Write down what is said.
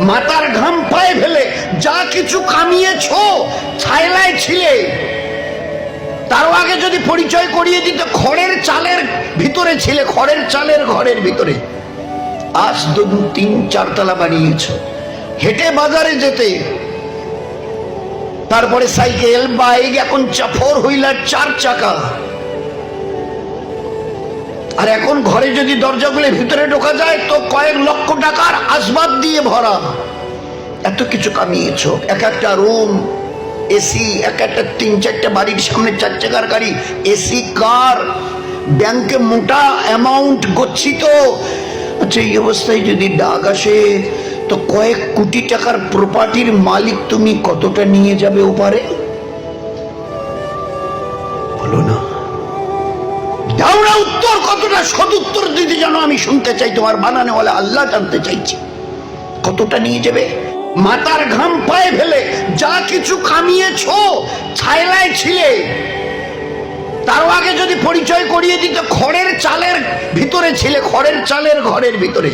মাতার ঘাম পায়ে ফেলে যা কিছু কামিয়েছ ছায়লায় ছিলে। তারও আগে যদি পরিচয় করিয়ে দিত খড়ের চালের ভিতরে ছিলে, খড়ের চালের ঘরের ভিতরে। আজ দু তিন চারতলা বানিয়েছ। হেঁটে বাজারে যেতে। তারপরে সাইকেল, বাইক, এখন ফোর হুইলার চার চাকা। আর এখন ঘরে যদি দরজাগুলো ভিতরে ঢোকা যায়, তো কয়েক লক্ষ টাকার আসবাব দিয়ে ভরা। এত কিছু কামিয়েছ। এক একটা রুম, এসি, এক একটা তিন চারটে বাড়ির সামনে চার চাকার গাড়ি, এসি, কার, ব্যাংকে মোটা অ্যামাউন্ট গচ্ছিত। আচ্ছা এই অবস্থায় যদি ডাক আসে, তো কয়েক কোটি টাকার প্রপার্টির মালিক তুমি কতটা নিয়ে যাবে ওপারে? উত্তর কতটা সদুত্তর দিতে যেন আমি শুনতে চাই? তোমার বানানে বলে আল্লাহ জানতে চাইছি। কতটা নিয়ে যাবে? মাতার ঘাম পায়ে ফেলে যা কিছু কামিয়েছ ছায়লায় ছিলে। তারও আগে যদি পরিচয় করিয়ে দিত খড়ের চালের ভিতরে ছিলে, খড়ের চালের ঘরের ভিতরে।